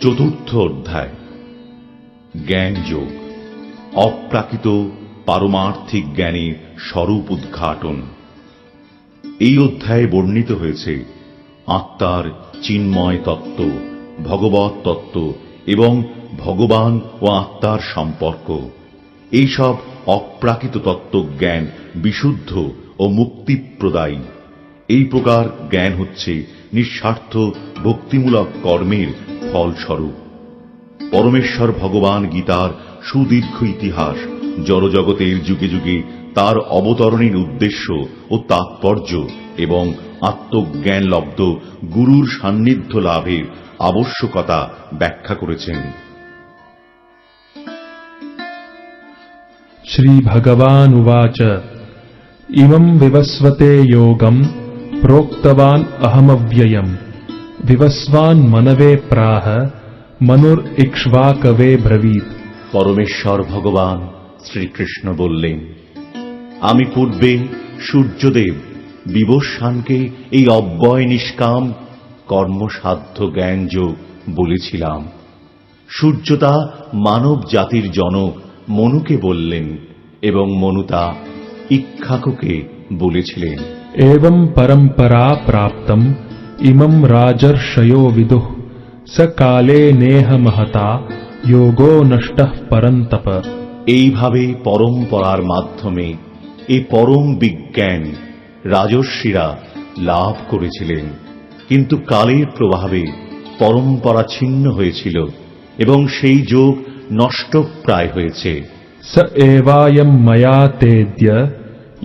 চতুর্থ অধ্যায়। জ্ঞান যোগ অপ্রাকৃত পারমার্থিক জ্ঞানের স্বরূপ উদ্ঘাটন। এই অধ্যায়ে বর্ণিত হয়েছে আত্মার চিন্ময় তত্ত্ব ভগবত তত্ত্ব এবং ভগবান ও আত্মার সম্পর্ক। এইসব অপ্রাকৃত তত্ত্ব জ্ঞান বিশুদ্ধ ও মুক্তিপ্রদায়ী। এই প্রকার জ্ঞান হচ্ছে নিঃস্বার্থ, ভক্তিমূলক কর্মের ফলস্বরূপ পরমেশ্বর ভগবান গীতার সুদীর্ঘ ইতিহাস জড়জগতের যুগে যুগে তার অবতরণের উদ্দেশ্য ও তাৎপর্য এবং আত্মজ্ঞান লব্ধ গুরুর সান্নিধ্য লাভের আবশ্যকতা ব্যাখ্যা করেছেন श्रीभगवानुवाच इमम् विवस्वते योगम् प्रोक्तवान् अहमव्ययम् দিবস্বান মনবে প্রাহ মনুর ইক্ষ্বাকবে ব্রবীত পরমেশ্বর ভগবান শ্রীকৃষ্ণ বললেন আমি পূর্বে সূর্যদেব বিবস্বানকে এই অব্যয় নিষ্কাম কর্মসাধ্য জ্ঞানযোগ বলেছিলাম। সূর্যতা মানব জাতির জনক মনুকে বললেন এবং মনুতা ইক্ষাকুকে বলেছিলেন। এবং পরম্পরা প্রাপ্তম ইমম রাজর্ষয়ো বিদু স কালে নেহ মহতা যোগো নষ্ট পরন্তপ এইভাবে পরম্পরার মাধ্যমে এই পরম বিজ্ঞান রাজস্বীরা লাভ করেছিলেন। কিন্তু কালের প্রভাবে পরম্পরা ছিন্ন হয়েছিল এবং সেই যোগ নষ্টপ্রায় হয়েছে। স এবায়ম ময়া তেদ্য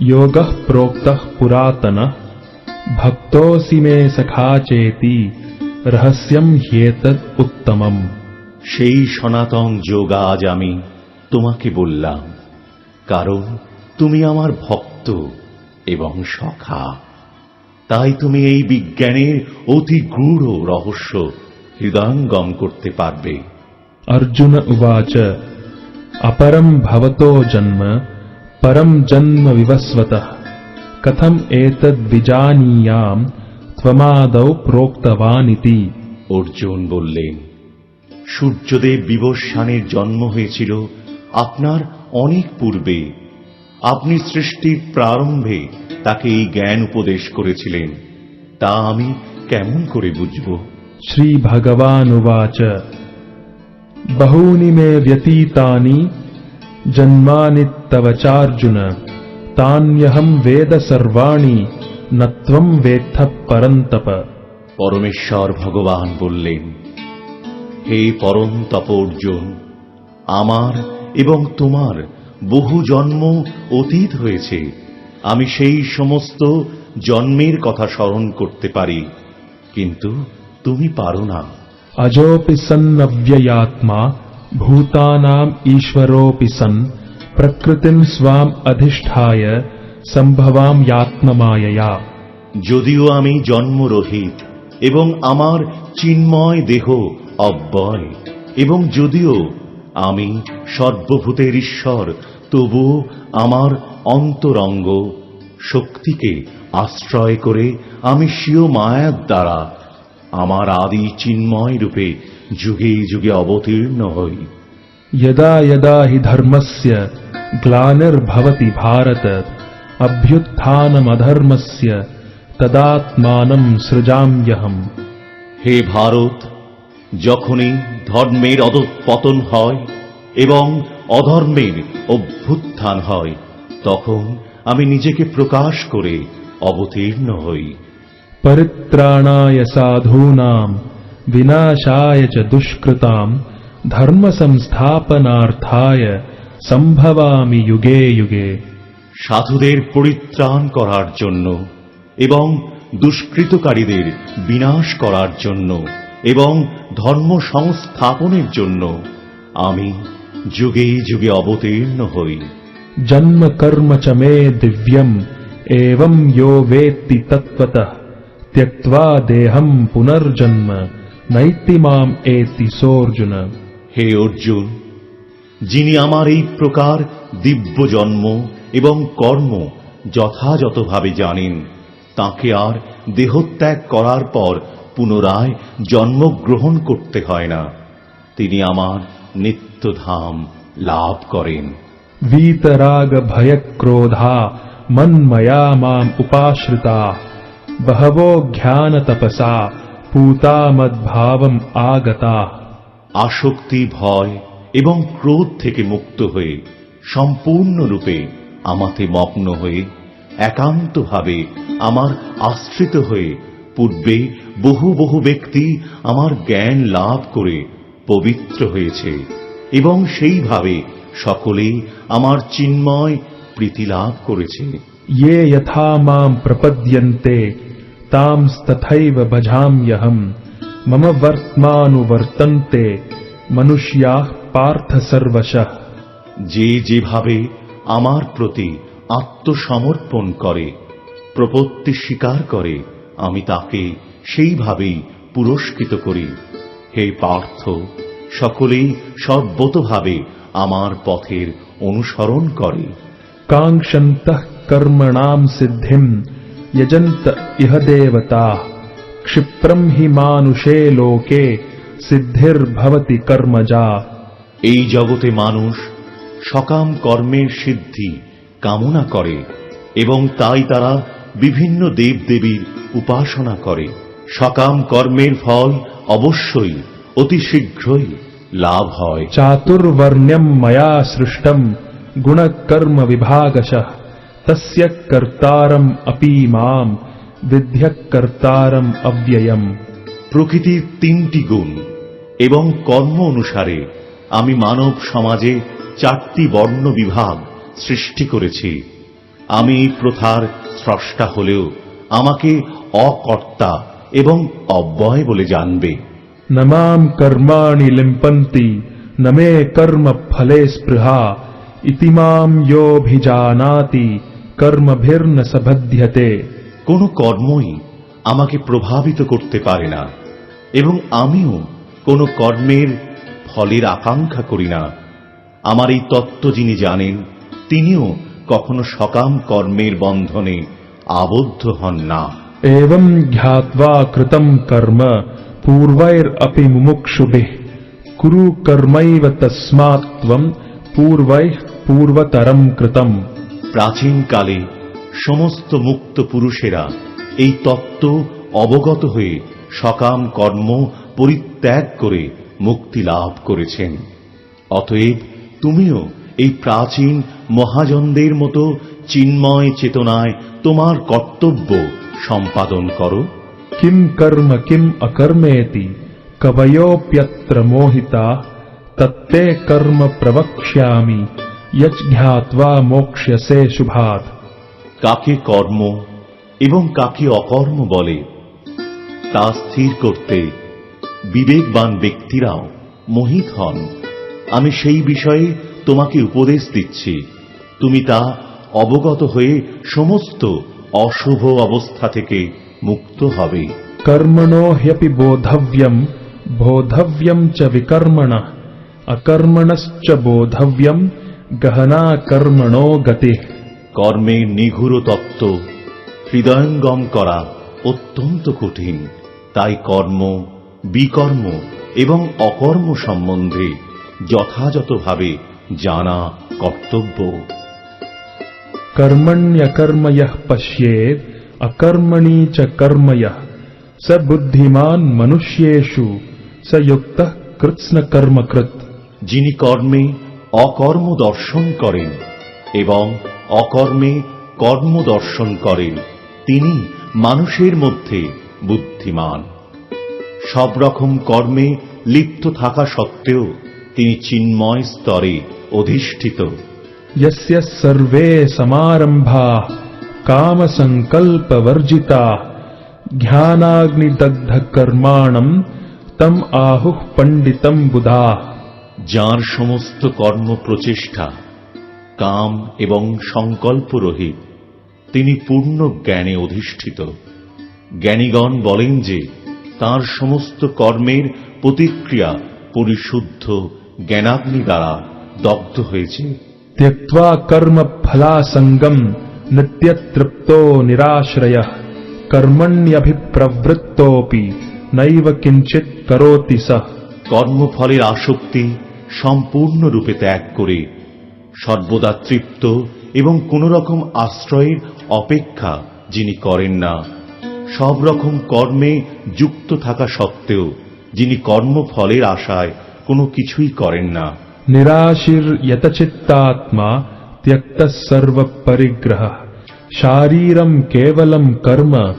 যোগ প্রোক্ত পুরাতন ভক্তোসি মে সখা চেতি রহস্যম হ্যেতদ উত্তম সেই সনাতন যোগ আজ আমি তোমাকে বললাম কারণ তুমি আমার ভক্ত এবং সখা। তাই তুমি এই বিজ্ঞানের অতি গূঢ় রহস্য হৃদয়ঙ্গম করতে পারবে। অর্জুন উবাচ অপরম ভবতো জন্ম পরম জন্ম বিবস্বতঃ। कथम् एतद्विजानीयाम् त्वमादौ प्रोक्तवानिति অর্জুন বললেন সূর্যদেব বিবস্বানের জন্ম হয়েছিল আপনার অনেক পূর্বে আপনি সৃষ্টির প্রারম্ভে তাকে এই জ্ঞান উপদেশ করেছিলেন তা আমি কেমন করে বুঝব श्रीभगवानुवाच बहूनि मे व्यतीतानि जन्मानि तव चार्जुन तान्यहम् তান্যহম বেদ সর্বাণী নত্বম বেথ পরন্তপ পরমেশ্বর ভগবান বললেন হে পরন্তপ অর্জুন আমার এবং তোমার বহু জন্ম অতীত হয়েছে। আমি সেই সমস্ত জন্মের কথা স্মরণ করতে পারি কিন্তু তুমি পারো না। অজোপি সন্নব্যয়াত্মা ভূতানাম ঈশ্বরোপি সন্ प्रकृतिम् स्वाम् अधिष्ठाय सम्भवाम् यात्ममायया যদিও আমি জন্মরহিত এবং আমার চিন্ময় দেহ অব্যয় এবং যদিও আমি সর্বভূতের ঈশ্বর তবুও আমার অন্তরঙ্গ শক্তিকে আশ্রয় করে আমি স্বীয় মায়ার দ্বারা আমার আদি চিন্ময় রূপে যুগে যুগে অবতীর্ণ হই यदा यदा हि धर्मस्य ग्लानिर्भवति भारत अभ्युत्थानमधर्मस्य तदात्मानम् सृजाम्यहम् হে ভারত যখনই ধর্মের অধঃপতন হয় এবং অধর্মের অভ্যুত্থান হয় তখন আমি নিজেকে প্রকাশ করে অবতীর্ণ হই परित्राणाय साधूनाम् विनाशाय च दुष्कृताम् धर्मसंस्थापनार्थाय সম্ভবামি যুগে যুগে। সাধুদের পরিত্রাণ করার জন্য এবং দুষ্কৃতকারীদের বিনাশ করার জন্য এবং ধর্ম সংস্থাপনের জন্য আমি যুগে যুগে অবতীর্ণ হই। জন্ম কর্ম চ মে দিব্যম এবং ইো বেত্তি তৎপত ত্যক্তা দেহম পুনর্জন্ম নৈতি মাম এতি সোর্জুন। হে অর্জুন যিনি আমার এই প্রকার দিব্য জন্ম এবং কর্ম যথাযথভাবে জানেন তাকে আর দেহত্যাগ করার পর পুনরায় জন্মগ্রহণ করতে হয় না তিনি আমার নিত্যধাম লাভ করেন वीतराग भय क्रोधा मन्मया माम उपाश्रिता बहवो ज्ञान तपसा पूता मद्भावम आगता আসক্তি ভয় এবং ক্রোধ থেকে মুক্ত হয়ে সম্পূর্ণরূপে আমাতে মগ্ন হয়ে একান্তভাবে আমার আশ্রিত হয়ে পূর্বে বহু বহু ব্যক্তি আমার জ্ঞান লাভ করে পবিত্র হয়েছে এবং সেইভাবে সকলেই আমার চিন্ময় প্রীতি লাভ করেছে। ইয়ে যথা মাম প্রপদ্যন্তে, তাম তথৈব ভজাম্যহম, মম বর্তমানুবর্তন্তে মনুষ্যাহ পার্থ সর্বশঃ। যে যেভাবে আমার প্রতি আত্মসমর্পণ করে প্রপত্তি স্বীকার করে আমি তাকে সেইভাবেই পুরস্কৃত করি। হে পার্থ সকলেই সর্বতভাবে আমার পথের অনুসরণ করে। কাঙ্ক্ষন্ত কর্মণাম সিদ্ধিম যজন্ত ইহ দেবতা। ক্ষিপ্রম হি মানুষে লোকে সিদ্ধির্ভবতি কর্মজা। এই জগতে মানুষ সকাম কর্মের সিদ্ধি কামনা করে এবং তাই তারা বিভিন্ন দেবদেবীর উপাসনা করে। সকাম কর্মের ফল অবশ্যই অতি শীঘ্রই লাভ হয়। চাতুর্বর্ণ্যম ময়া সৃষ্টম গুণকর্ম বিভাগশ। তস্য কর্তারম অপি মাম বিধ্যকর্তারম অব্যয়ম। প্রকৃতির তিনটি গুণ এবং কর্ম অনুসারে আমি মানব সমাজে চারটি বর্ণ বিভাগ সৃষ্টি করেছি। আমি প্রথার স্রষ্টা হলেও আমাকে অকর্তা এবং অব্যয় বলে জানবে। নমাম কর্মাণি লিম্পন্তি নমে কর্ম ফলে স্পৃহা ইতিমাম যোভিজানাতি কর্মভির্ন সভ্যতে কোন কর্মই আমাকে প্রভাবিত করতে পারে না এবং আমিও কোন কর্মের ফলের আকাঙ্ক্ষা করি না। আমার এই তত্ত্ব যিনি জানেন তিনিও কখনো সকাম কর্মের বন্ধনে আবদ্ধ হন না। এবং জ্ঞাত্বা কৃতম কর্ম পূর্বের অপি মুমুক্ষুবে। কুরু কর্মৈব তস্মাত্বম পূর্বৈ পূর্বতরম কৃতম। প্রাচীনকালে সমস্ত মুক্ত পুরুষেরা এই তত্ত্ব অবগত হয়ে সকাম কর্ম পরিত্যাগ করে মুক্তি লাভ করেছেন। অতএব তুমিও এই প্রাচীন মহাজনদের মতো চিন্ময় চেতনায় তোমার কর্তব্য সম্পাদন করো। কিম কর্ম কিম অকর্মেতি কবয়োপ্যত্র মোহিতা তত্তে কর্ম প্রবক্ষ্যামি জ্ঞাত্বা মোক্ষ্যসে শুভাত কাকে কর্ম এবং কাকে অকর্ম বলে তা স্থির করতে বিবেকবান ব্যক্তিরাও মোহিত হন। আমি সেই বিষয়ে তোমাকে উপদেশ দিচ্ছি। তুমি তা অবগত হয়ে সমস্ত অশুভ অবস্থা থেকে মুক্ত হবে। কর্মণো হ্যপি বোধব্যম বোধব্যম চ বিকর্মণ। অকর্মণশ্চ বোধব্যম গহনা কর্মণো গতে। কর্মে নিঘুর তত্ত্ব হৃদয়ঙ্গম করা অত্যন্ত কঠিন। তাই কর্ম বিকর্ম এবং অকর্ম সম্বন্ধে যথাযথভাবে জানা কর্তব্য। কর্মণ্যকর্ময় পশ্যেদ অকর্মণি চ কর্ময় স বুদ্ধিমান মনুষ্যেষু স যুক্ত কৃৎস্ন কর্মকৃত যিনি কর্মে অকর্ম দর্শন করেন এবং অকর্মে কর্ম দর্শন করেন তিনি মানুষের মধ্যে বুদ্ধিমান। সব রকম কর্মে লিপ্ত থাকা সত্ত্বেও তিনি চিন্ময় স্তরে অধিষ্ঠিত यस्य सर्वे समारम्भाः कामसङ्कल्पवर्जिताः ज्ञानाग्निदग्धकर्माणम् तम् आहुः पण्डितम् बुधाः যার সমস্ত কর্ম প্রচেষ্টা কাম এবং সংকল্প রহিত তিনি পূর্ণ জ্ঞানে অধিষ্ঠিত জ্ঞানীগণ বলেন যে তার সমস্ত কর্মের প্রতিক্রিয়া পরিশুদ্ধ জ্ঞানাগ্নি দ্বারা দগ্ধ হয়েছে। ত্যক্তা কর্ম ফলাসঙ্গম নিত্যতৃপ্ত নিরাশ্রয়। কর্মণ্যভিপ্রবৃত্তি নৈব কিঞ্চিত করোতি সহ কর্মফলের আসক্তি সম্পূর্ণরূপে ত্যাগ করে সর্বদা তৃপ্ত এবং কোন রকম আশ্রয়ের অপেক্ষা যিনি করেন না সব রকম কর্মে যুক্ত থাকা সত্ত্বেও যিনি কর্মফলের আশায় কোনো কিছুই করেন না। নিরাশির ইয়তচিত্তাত্মা ত্যক্ত সর্বপরিগ্রহ। শারীরম কেবলম কর্ম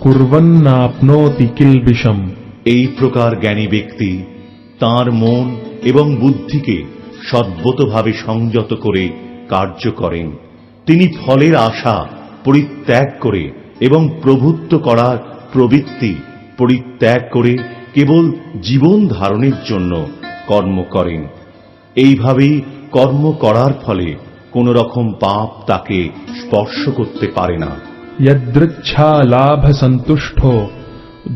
কুর্বন্নাপ্নোতি কিলবিষম। এই প্রকার জ্ঞানী ব্যক্তি তার মন এবং বুদ্ধিকে সদ্বতভাবে সংযত করে কার্য করেন। তিনি ফলের আশা পরিত্যাগ করে এবং প্রভুত্ব করার প্রবৃত্তি পরিত্যাগ করে কেবল জীবন ধারণের জন্য কর্ম করেন এইভাবেই কর্ম করার ফলে কোন রকম পাপ তাকে স্পর্শ করতে পারে না यदृच्छा लाभ संतुष्टो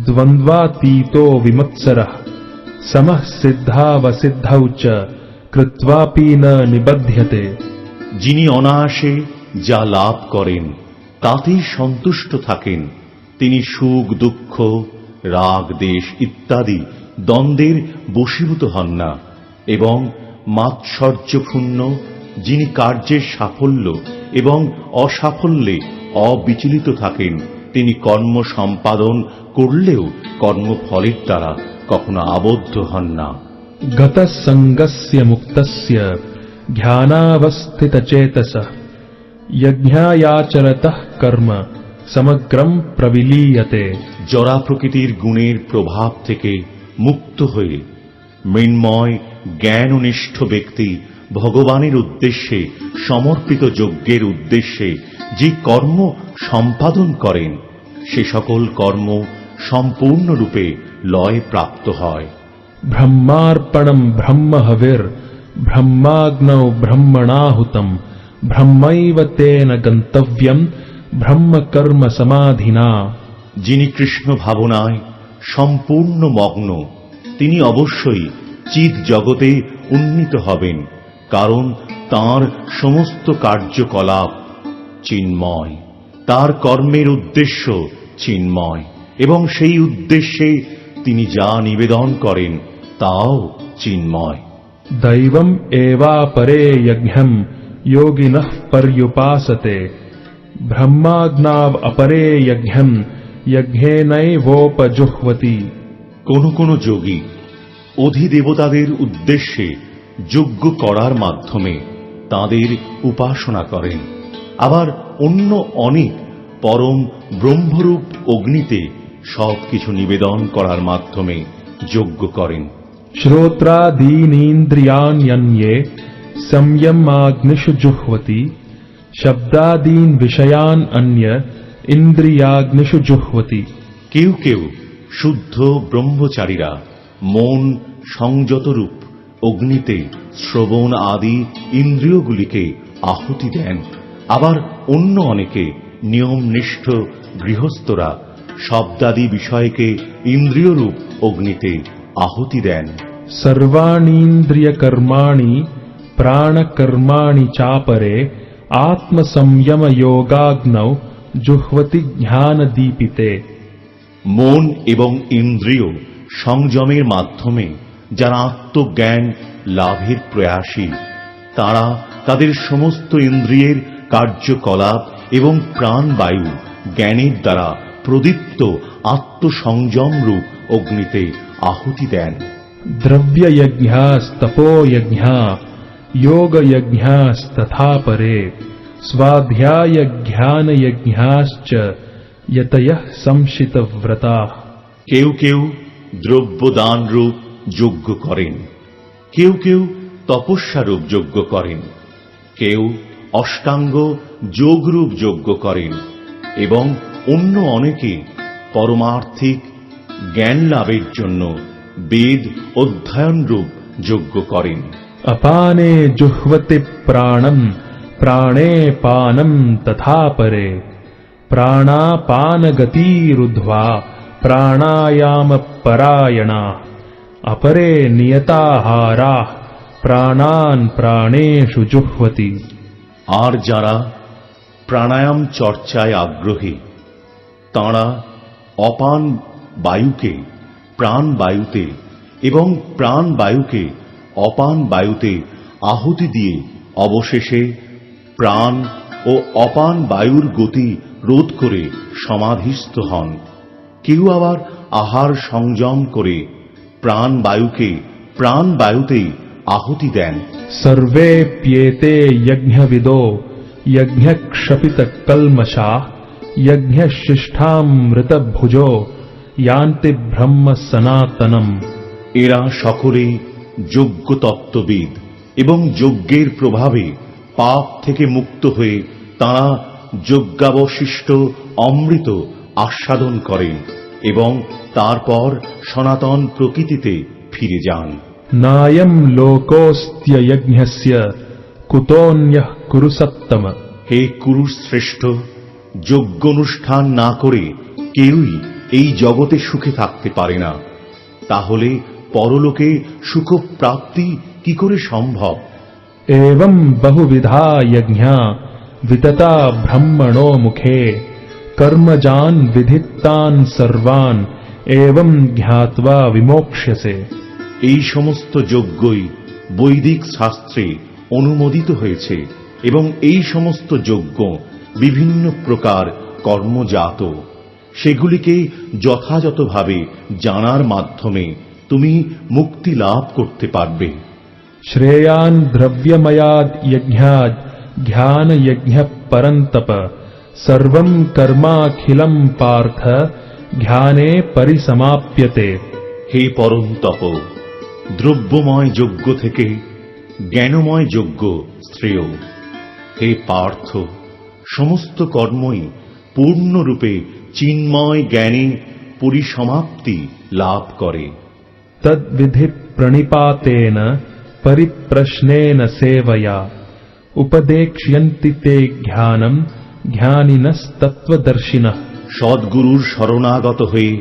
द्वन्द्वातीतो विमत्सरः समः सिद्धावसिद्धौ च कृत्वापि न निबध्यते যিনি অনায়াসে যা লাভ করেন তাতেই সন্তুষ্ট থাকেন। তিনি সুখ, দুঃখ, রাগ, দেশ ইত্যাদি দ্বন্দ্বের বশীভূত হন না এবং মাৎসর্যপূর্ণ, যিনি কার্যের সাফল্য এবং অসাফল্যে অবিচলিত থাকেন, তিনি কর্ম সম্পাদন করলেও কর্মফলের দ্বারা কখনো আবদ্ধ হন না। গতসঙ্গস্য মুক্তস্য ধ্যানাবস্থিতচেতসঃ যজ্ঞায়াচরত কর্ম সমগ্রম প্রবিলীয়তে জরা প্রকৃতির গুণের প্রভাব থেকে মুক্ত হয়ে মৃন্ময় জ্ঞাননিষ্ঠ ব্যক্তি ভগবানের উদ্দেশ্যে সমর্পিত যজ্ঞের উদ্দেশ্যে যে কর্ম সম্পাদন করেন সে সকল কর্ম সম্পূর্ণরূপে লয় প্রাপ্ত হয়। ব্রহ্মার্পণম ব্রহ্ম হবির ব্রহ্মাগ্ন ব্রহ্মণাহুতম। ব্রহ্মৈব তেন গন্তব্যম ব্রহ্মকর্ম সমাধিনা যিনি কৃষ্ণ ভাবনায় সম্পূর্ণ মগ্ন তিনি অবশ্যই চিৎ জগতে উন্নীত হবেন কারণ তার সমস্ত কার্যকলাপ চিন্ময় তার কর্মের উদ্দেশ্য চিন্ময় এবং সেই উদ্দেশ্যে তিনি যা নিবেদন করেন তাও চিন্ময়। দৈবম এবা পরে যজ্ঞম योगिनः पर्युपासते ब्रह्माग्नाव अपरे यज्ञम् यज्ञेनैवोपजुह्वति কোন কোন যোগী অধিদেবতাদের উদ্দেশ্যে যজ্ঞ করার মাধ্যমে তাদের উপাসনা করেন আবার অন্য অনেক পরম ব্রহ্মরূপ অগ্নিতে সবকিছু নিবেদন করার মাধ্যমে যজ্ঞ করেন श्रोत्रादीनीन्द्रियाण्यन्ये संयमाग्निषु जुह्वति शब्दादीन् विषयान् अन्य इन्द्रियाग्निषु जुह्वति কেউ কেউ শুদ্ধ ব্রহ্মচারীরা মন সংযতরূপ অগ্নিতে শ্রবণ আদি ইন্দ্রিয়গুলিকে আহুতি দেন আবার অন্য অনেকে নিয়মনিষ্ঠ গৃহস্থরা শব্দাদি বিষয়কে ইন্দ্রিয়রূপ অগ্নিতে আহুতি দেন सर्वाणीन्द्रियकर्माणि प्राणकर्माणि चापरे आत्मसंयमयोगाग्नौ जुह्वति ज्ञानदीपिते মন এবং ইন্দ্রিয় সংযমের মাধ্যমে যারা আত্মজ্ঞান লাভের প্রয়াসী তারা তাদের সমস্ত ইন্দ্রিয়ের কার্যকলাপ এবং প্রাণবায়ু জ্ঞানের দ্বারা প্রদীপ্ত আত্মসংযম রূপ অগ্নিতে আহুতি দেন द्रव्ययज्ञास्तपोयज्ञा योगयज्ञास्तथा परे स्वाध्यायज्ञानयज्ञाश्च यतयः संशितव्रताः কেউ কেউ দ্রব্যদান রূপ যজ্ঞ করেন কেউ কেউ তপস্যারূপ যজ্ঞ করেন কেউ অষ্টাঙ্গ যোগরূপ যজ্ঞ করেন এবং অন্য অনেকে পরমার্থিক জ্ঞান লাভের জন্য বেদ অধ্যয়ন রূপ যজ্ঞ করেন अपाने जुह्वति प्राणम् प्राणे पानम् तथा परे प्राणापानगतिरुद्ध्वा प्राणायामपरायणा अपरे नियताहाराः प्राणान् प्राणेषु जुह्वति আর যারা প্রাণায়াম চর্চায় আগ্রহী তাঁরা অপান বায়ুকে প্রাণ বায়ুতে এবং প্রাণ বায়ুকে অপান বায়ুতে আহুতি দিয়ে অবশেষে প্রাণ ও অপান বায়ুর গতি রোধ করে সমাধিস্থ হন। কেউ আবার আহার সংযম করে প্রাণ বায়ুকে প্রাণ বায়ুতেই আহুতি দেন। সর্বে প্যেতে যজ্ঞবিদো যজ্ঞক্ষপিত কলমশা যজ্ঞশিষ্ঠামৃতভুজো ইয়ান্তি ব্রহ্ম সনাতনম এরা সকলেই যোগ্য তত্ত্ববিদ এবং যজ্ঞের প্রভাবে পাপ থেকে মুক্ত হয়ে তাঁরা যজ্ঞাবশিষ্ট অমৃত আস্বাদন করেন এবং তারপর সনাতন প্রকৃতিতে ফিরে যান। নায়ম লোকস্ত্যযজ্ঞস্য কুতোন্যঃ কুরুসত্তম। হে কুরুশ্রেষ্ঠ যজ্ঞ অনুষ্ঠান না করে কেউই এই জগতে সুখে থাকতে পারে না। তাহলে পরলোকে সুখপ্রাপ্তি কি করে সম্ভব? এবং বহুবিধা যজ্ঞা বিততা ব্রহ্মণো মুখে কর্মজান বিধিত্তান সর্বান এবং জ্ঞাতা বিমোক্ষসে এই সমস্ত যজ্ঞই বৈদিক শাস্ত্রে অনুমোদিত হয়েছে এবং এই সমস্ত যজ্ঞ বিভিন্ন প্রকার কর্মজাত। সেগুলিকে যথাযথভাবে জানার মাধ্যমে তুমি মুক্তি লাভ করতে পারবে। শ্রেয়ান দ্রব্যময়াদ যজ্ঞাদ ধ্যান যজ্ঞ পরন্তপ। সর্বম কর্মাখিলম পার্থ ধ্যানে পরিসমাপ্যতে। হে পরন্তপ দ্রব্যময় যজ্ঞ থেকে জ্ঞানময় যজ্ঞ শ্রেয়। হে পার্থ সমস্ত কর্মই পূর্ণরূপে চিন্ময় জ্ঞানে পরিসমাপ্তি লাভ করে। প্রণিপাতেন পরিপ্রশ্নেন সেবয়া উপদেক্ষ্যন্তি তে জ্ঞানম জ্ঞানিনস্তত্ত্বদর্শিনঃ সদ্গুরুর শরণাগত হয়ে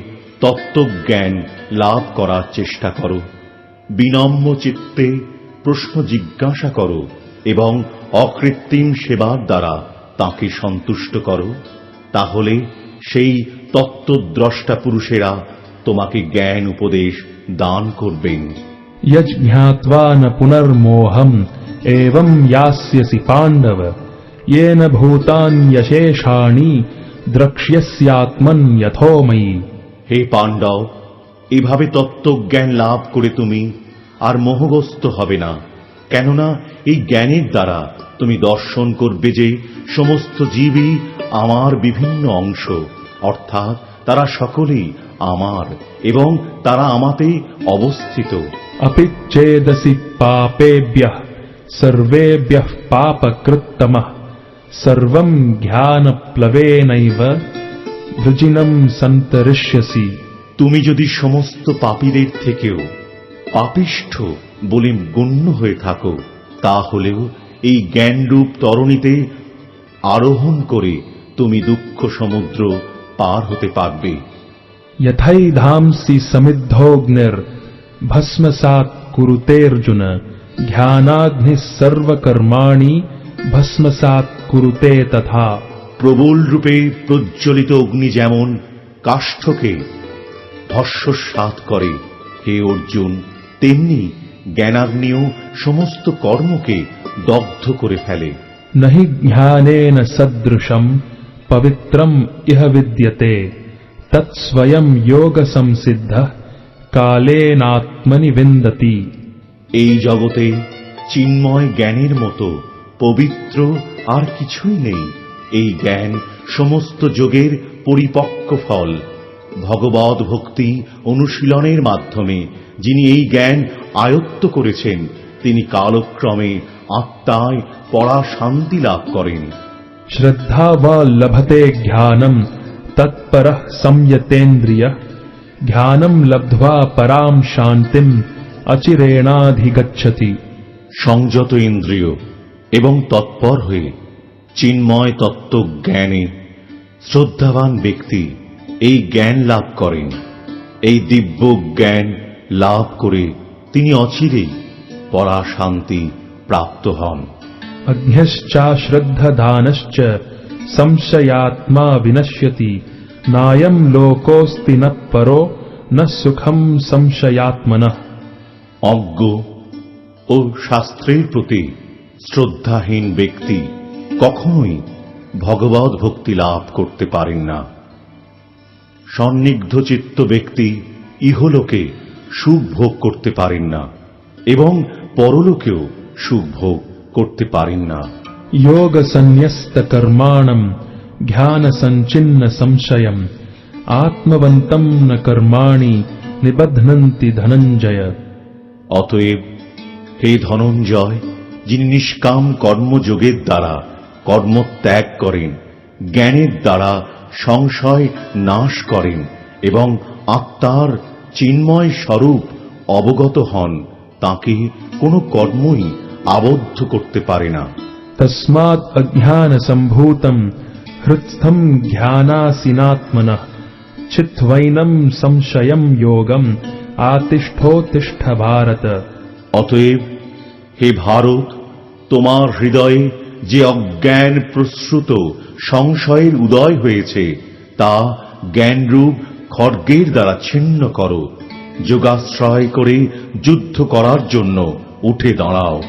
তত্ত্বজ্ঞান লাভ করার চেষ্টা করো বিনম্র চিত্তে প্রশ্ন জিজ্ঞাসা করো এবং অকৃত্রিম সেবার দ্বারা তাকে সন্তুষ্ট করো তাহলে সেই তত্ত্বদ্রষ্টা পুরুষেরা তোমাকে জ্ঞান উপদেশ দান করবেন यज्ञात्वा न पुनर्मोहम् एवम् यास्यसि पाण्डव येन भूतान्यशेषाणि द्रक्ष्यस्यात्मन् यथोमयि হে পাণ্ডব এভাবে তত্ত্বজ্ঞান লাভ করে তুমি আর মোহগ্রস্ত হবে না কেননা এই জ্ঞানের দ্বারা তুমি দর্শন করবে যে সমস্ত জীবই আমার বিভিন্ন অংশ অর্থাৎ তারা সকলেই আমার এবং তারা আমাতেই অবস্থিত। অপিচ্ছেদসি পাপে সর্বে পাপ কৃত্তম সর্বম জ্ঞান প্লবেনৈব বৃজিনম সন্তরিষ্যসি তুমি যদি সমস্ত পাপীদের থেকেও পাপিষ্ঠ বলে গণ্য হয়ে থাকো তাহলেও এই জ্ঞানরূপ তরণীতে আরোহণ করে তুমি দুঃখ সমুদ্র পার হতে পারবে। यथैधांसि समिद्धोऽग्निर्भस्मसात् कुरुतेऽर्जुन ध्यानाग्निः सर्वकर्माणि भस्मसात् कुरुते तथा প্রবল রূপে প্রজ্বলিত অগ্নি যেমন কাষ্ঠকে ভস্মসাৎ করে হে অর্জুন তেমনি জ্ঞানাগ্নিও সমস্ত কর্মকে দগ্ধ করে ফেলে न हि ज्ञानेन सदृशम् पवित्रम् इह তৎস্বয়ং যোগ সংসিদ্ধ কালেনাত্মনি বিন্দতি এই জগতে চিন্ময় জ্ঞানের মতো পবিত্র আর কিছুই নেই। এই জ্ঞান সমস্ত যোগের পরিপক্ক ফল। ভগবত ভক্তি অনুশীলনের মাধ্যমে যিনি এই জ্ঞান আয়ত্ত করেছেন তিনি কালক্রমে আত্মায় পড়া শান্তি লাভ করেন। শ্রদ্ধা বা লভতে জ্ঞানম तत्परः संयतेन्द्रियः ज्ञानम् लब्ध्वा पराम् शान्तिम् अचिरेणाधिगच्छति সংযত ইন্দ্রিয় এবং তৎপর হয়ে চিন্ময় তত্ত্ব জ্ঞানে শ্রদ্ধাবান ব্যক্তি এই জ্ঞান লাভ করেন এই দিব্য জ্ঞান লাভ করে তিনি অচিরেই পরা শান্তি প্রাপ্ত হন अज्ञश्चाश्रद्धधानश्च संशयात्मा विनश्यति নায়ম লোকোস্তি ন পরো ন সুখম সংশয়াত্মন অজ্ঞ ও শাস্ত্রের প্রতি শ্রদ্ধাহীন ব্যক্তি কখনোই ভগবত ভক্তি লাভ করতে পারেন না। সন্নিগ্ধ চিত্ত ব্যক্তি ইহলোকে সুখ ভোগ করতে পারেন না এবং পরলোকেও সুখ ভোগ করতে পারেন না। যোগ সন্ন্যস্ত কর্মাণম ध्यान संचिन्न संशयम आत्मवंतम न कर्माणि निबध्नन्ति धनंजय অতএব হে ধনঞ্জয় যিনি নিষ্কাম কর্মযোগের দ্বারা কর্ম ত্যাগ করেন জ্ঞানের দ্বারা সংশয় নাশ করেন এবং আত্মার চিন্ময় স্বরূপ অবগত হন তাকে কোনো কর্মই আবদ্ধ করতে পারে না तस्मात् अज्ञान संभूतम হৃত্থম ধ্যানাসীনাত্মন চিত্বৈনম সংশয় যোগম আতিষ্ঠোতিষ্ঠ ভারত অতএব, হে ভারত, তোমার হৃদয়ে যে অজ্ঞান প্রসূত সংশয়ের উদয় হয়েছে, তা জ্ঞানরূপ খড়গের দ্বারা ছিন্ন করো। যোগাশ্রয় করে যুদ্ধ করার জন্য উঠে দাঁড়াও।